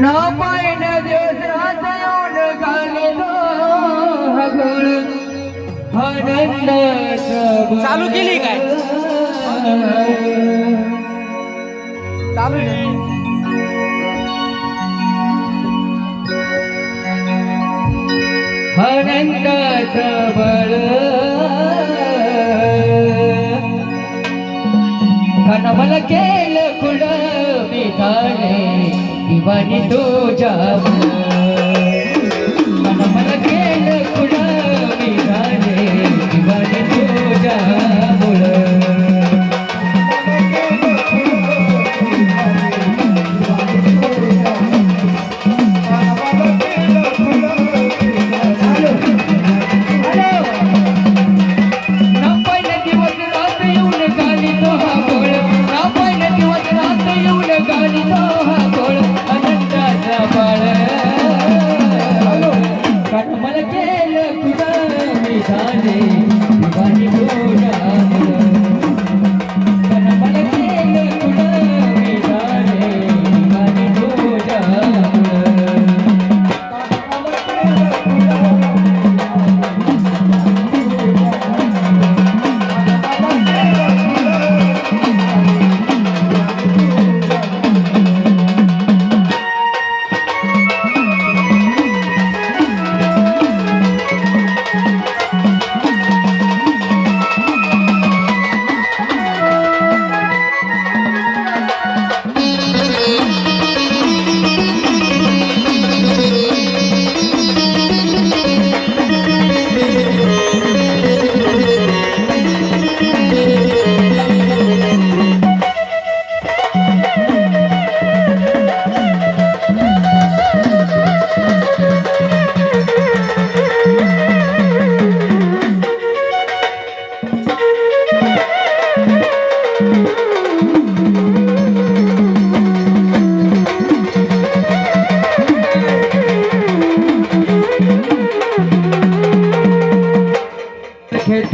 न पायन दिवसात चालू केली काय? चालू अनंत सबळ कनवल के जाने दिवानी तो जाना Hare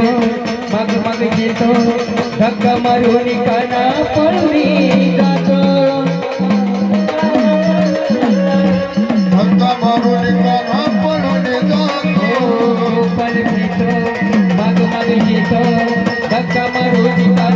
ગીતો મગ મગ ગીતો ધક મારું કાના પડી ગાતો. પર ગીતો. મગ ગીતો ધક મારું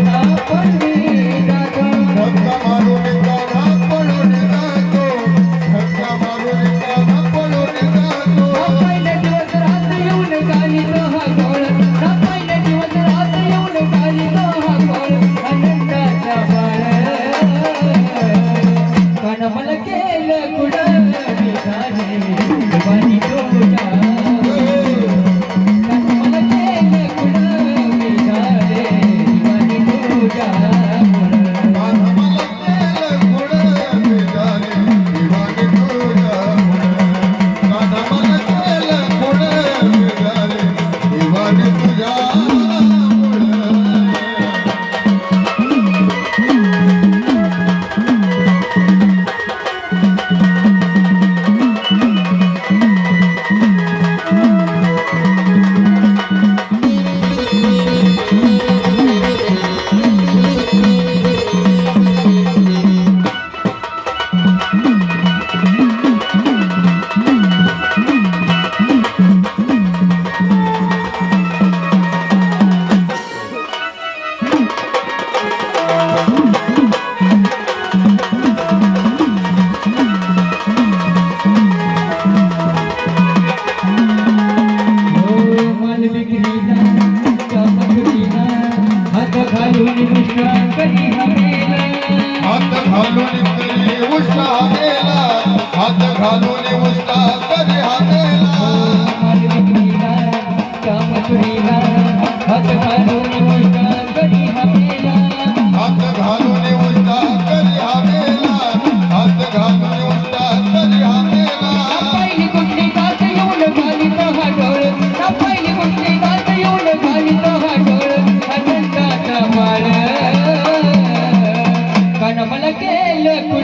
घालून कृष्णा कधी हवेला हात घालून उष्णा हवेला हात घालून उष्णा कधी हवेला कामचुरीला हात घालून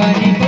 говорит.